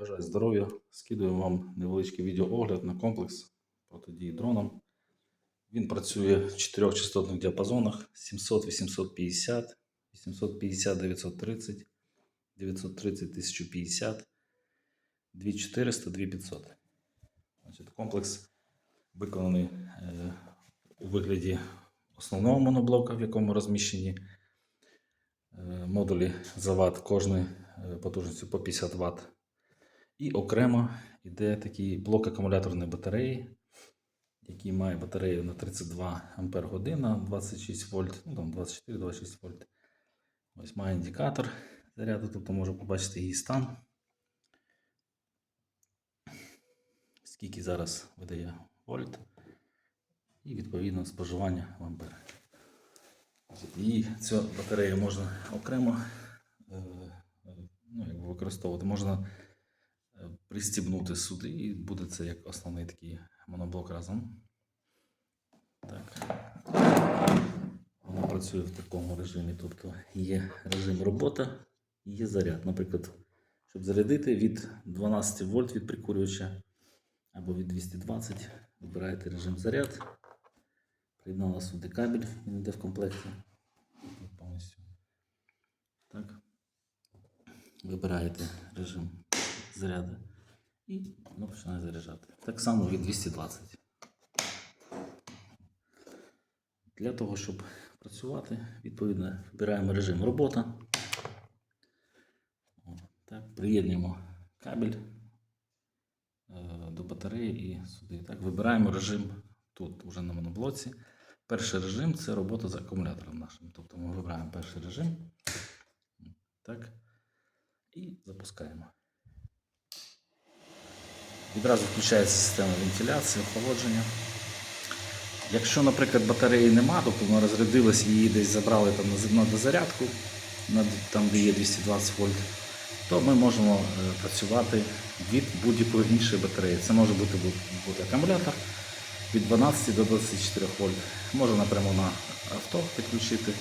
Бажаю здоров'я. Скидую вам невеличкий відеоогляд на комплекс протидії дронам. Він працює в чотирьох частотних діапазонах 700, 850, 850, 930, 930, 1050, 2400, 2500. Значить, комплекс виконаний е, у вигляді основного моноблока, в якому розміщені е, модулі за ват кожної е, потужністю по 50 Вт. І окремо йде такий блок акумуляторної батареї, який має батарею на 32 Ампер година, 26 вольт, ну там 24-26 вольт. Ось має індикатор заряду, тобто можу побачити її стан. Скільки зараз видає вольт. І відповідно споживання в ампер. І цю батарею можна окремо е, ну, використовувати. Можна пристібнути сюди, і буде це як основний такий моноблок разом. Так. Воно працює в такому режимі. Тобто є режим робота і є заряд. Наприклад, щоб зарядити від 12 вольт від прикурювача або від 220, вибираєте режим заряд. Приєднала сюди кабель, він йде в комплекті. Так. Вибираєте режим заряду і воно починає заряджати. Так само від 220. Для того, щоб працювати, відповідно, вибираємо режим робота. Так, приєднуємо кабель е, до батареї і сюди. Так, вибираємо режим тут, уже на моноблоці. Перший режим це робота з акумулятором нашим. Тобто ми вибираємо перший режим. Так. І запускаємо. Відразу включається система вентиляції, охолодження. Якщо, наприклад, батареї нема, тобто вона розрядилась і її десь забрали там на дозарядку, там, де є 220 вольт, то ми можемо е, працювати від будь-якої іншої батареї. Це може бути, бути акумулятор від 12 до 24 вольт. Можна напряму на авто підключити,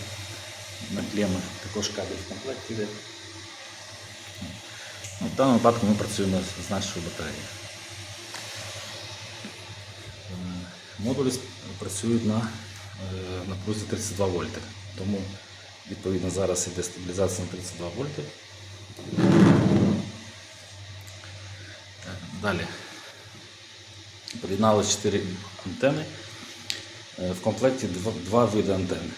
на клеми, також кабель в комплекті. Ну, в даному випадку ми працюємо з нашою батареєю. Е, Модулі працюють на е, напрузі 32 вольти. Тому відповідно зараз йде стабілізація на 32 вольти. Е, Далі. Приєднали 4 антени. Е, В комплекті два, види антен.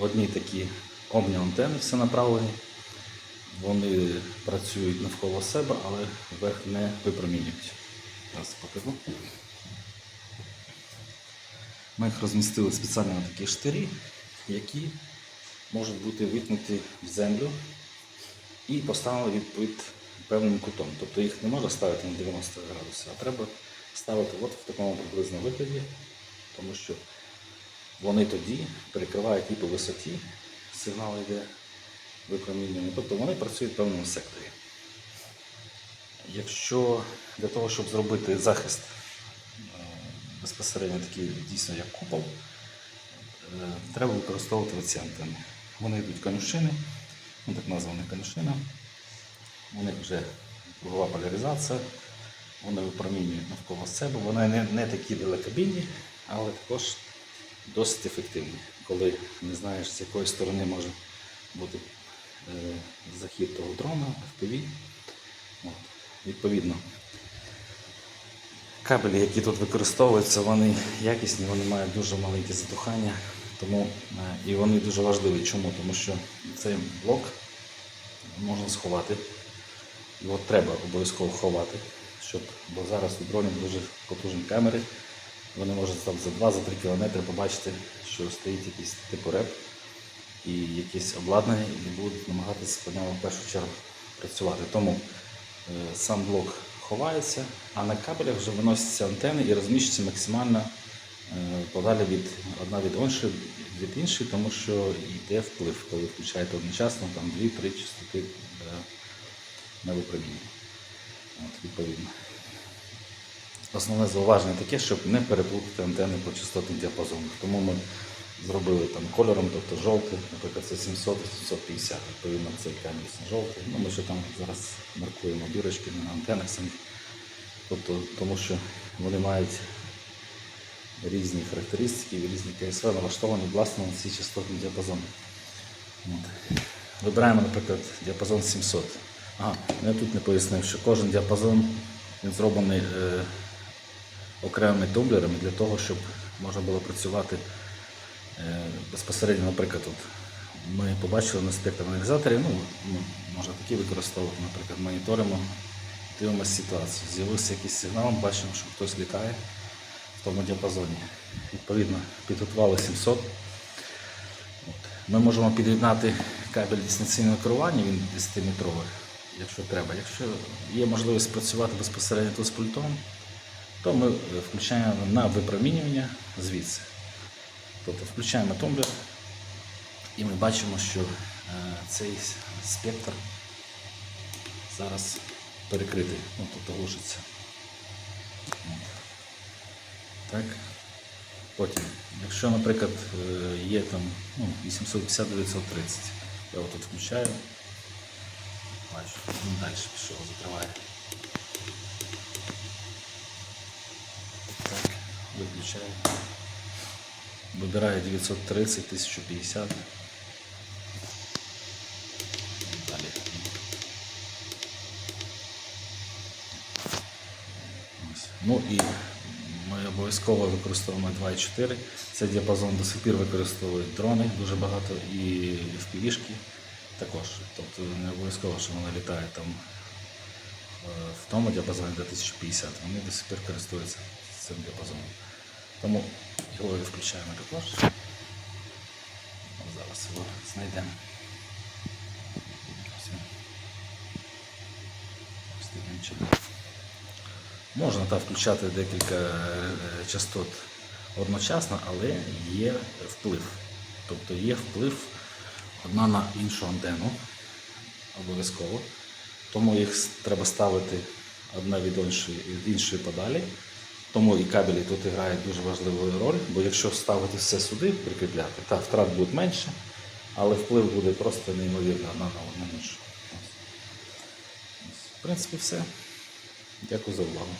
Одні такі омні-антени, все направлені. Вони працюють навколо себе, але вверх не випромінюють. Зараз покажу. Ми їх розмістили спеціально на такі штирі, які можуть бути витнуті в землю і поставили від, певним кутом. Тобто їх не можна ставити на 90 градусів, а треба ставити от в такому приблизно вигляді, тому що вони тоді перекривають і по висоті, сигнал йде випромінювання, тобто вони працюють в певному секторі. Якщо для того, щоб зробити захист безпосередньо такий дійсно як купол, е, треба використовувати ці антени. Вони йдуть конюшини, ну так названа конюшина. У них вже кругова поляризація, вони випромінюють навколо себе. Вони не, не такі далекобійні, але також досить ефективні, коли не знаєш, з якої сторони може бути е, захід того дрона, FPV. От. Відповідно, кабелі, які тут використовуються, вони якісні, вони мають дуже маленьке затухання. Тому, е, і вони дуже важливі. Чому? Тому що цей блок можна сховати. Його треба обов'язково ховати, щоб, бо зараз у дронів дуже потужні камери. Вони можуть там за 2-3 кілометри побачити, що стоїть якийсь типу реп і якесь обладнання, і будуть намагатися по ньому в першу чергу працювати. Тому е, сам блок ховається, а на кабелях вже виносяться антени і розміщуються максимально е, подалі від одна від іншої, від іншої, тому що йде вплив, коли включаєте одночасно там 2-3 частоти е, на випроміння. От, відповідно. Основне зауваження таке, щоб не переплутати антени по частотних діапазонах. Тому ми зробили там кольором, тобто жовтий, наприклад, це 700 750, відповідно цей камінь жовтий. Ну, ми ще там зараз маркуємо бірочки на антенах самих. Тобто, тому що вони мають різні характеристики, різні КСВ налаштовані власне на ці частотні діапазони. От. Вибираємо, наприклад, діапазон 700. Ага, я тут не пояснив, що кожен діапазон він зроблений е, окремими тумблерами для того, щоб можна було працювати безпосередньо, наприклад, тут ми побачили на аналізаторі, ну, можна такі використовувати, наприклад, моніторимо, дивимося ситуацію. З'явився якийсь сигнал, бачимо, що хтось літає в тому діапазоні. Відповідно, підготували 700. От. Ми можемо під'єднати кабель дистанційного керування, він 10-метровий, якщо треба. Якщо є можливість працювати безпосередньо тут з пультом, то ми е, включаємо на випромінювання звідси. Тобто включаємо тумблер і ми бачимо, що е, цей спектр зараз перекритий, ну, тобто глушиться. Так. Потім, якщо, наприклад, е, є там ну, 850-930, я отут включаю, бачу, він далі пішов, закриває. Так, виключаю. Вибираю 930, 1050. Далі. Ну і ми обов'язково використовуємо 2.4. Цей діапазон до сих пір використовують дрони дуже багато і FPV-шки також. Тобто не обов'язково, що вони літають там е, в тому діапазоні до 1050. Вони до сих пір користуються цим діапазоном. Тому його і включаємо також. Зараз його знайдемо. Можна там включати декілька е, частот одночасно, але є вплив. Тобто є вплив одна на іншу антенну обов'язково. Тому їх треба ставити одна від іншої, від іншої подалі. Тому і кабелі тут грають дуже важливу роль, бо якщо ставити все сюди, прикріпляти, та втрат буде менше, але вплив буде просто неймовірно одна на одну іншу. В принципі, все. Дякую за увагу.